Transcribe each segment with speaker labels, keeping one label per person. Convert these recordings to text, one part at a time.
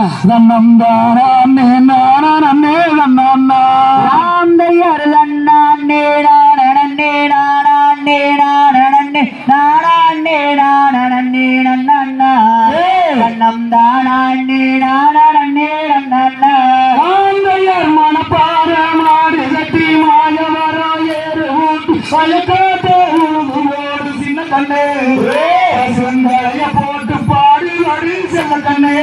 Speaker 1: தன்னம் நானே தன்னா
Speaker 2: ராந்தையர் நன்னே நானே நானே நானே நானே நானே நன்னா கண்ணம் தானே நானே நன்னா
Speaker 1: ஆந்தையர் மனப்பார மாடு கட்டி மாய வர ஏறு ஊட்டி வயக்காட்டே சின்ன கண்ணே போட்டு பாடி வடி செல்ல கண்ணே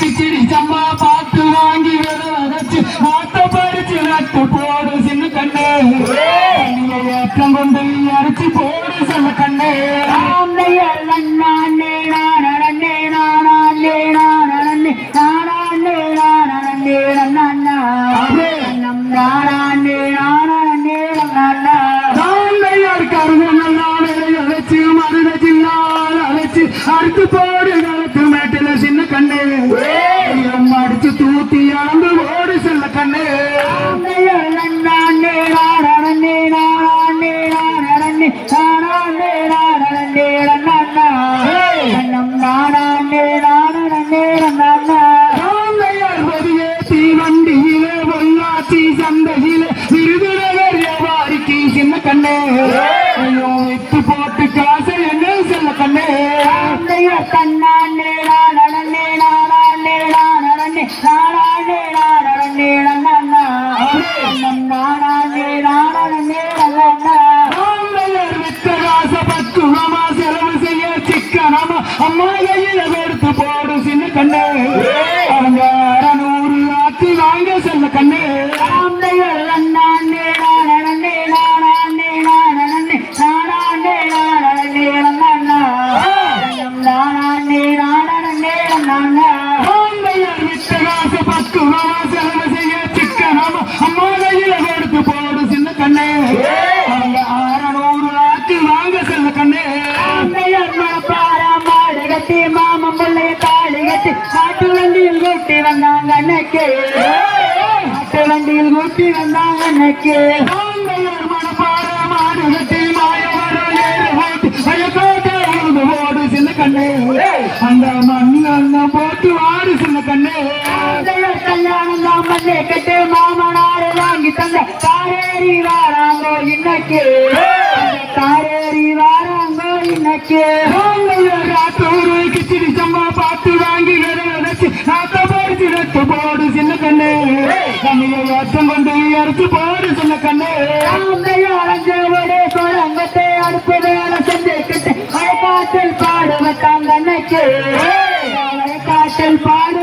Speaker 1: கிச்சிடி சம்பா பார்த்து வாங்கி வச்சு நாட்ட பறிச்சு நட்டு போடு சின்ன கண்ணே. ஏற்றம் கொண்டு அரைச்சி போடு சின்ன கண்ணே. கண்ணே. ஐயோ வித்து போட்டு காசை என்ன சின்ன கண்ணே?
Speaker 2: ராந்தையர் தன்னானே நானே நானே நானே நானே நானே நன்னா தானே நானே நன்னா
Speaker 1: செலவு செய்ய சிக்கனமா அம்மா கையில எடுத்து போடு சின்ன கண்ணே. அவங்க அறநூறு ஆத்தி வாங்க சின்ன கண்ணே.
Speaker 2: வந்தாங்க அன்னைக்கு மாட்டு வண்டியில் கூட்டி வந்தாங்க அன்னைக்கு
Speaker 1: அந்த மண் அண்ணன் போட்டு வாடு சின்ன கண்ணே.
Speaker 2: கல்யாணம் தான் பண்ணி கட்டு மாமனாரு வாங்கி தந்த காரேரி வாராங்கோ இன்னைக்கு. அந்த காரேரி வாராங்கோ இன்னைக்கு.
Speaker 1: ராத்தூரு கிச்சிடி சம்பா பார்த்து வாங்கி வச்சு ஏற்றம் கொண்டு அரைச்சு போடு சின்ன கண்ணே.
Speaker 2: அம்மையாரஞ்சோடு குழங்கத்தை அடுப்பு வேலை செஞ்சுக்கிட்டு வயக்காட்டில் பாடு வைத்தாங்க அன்னைக்கு வயக்காட்டில் பாடு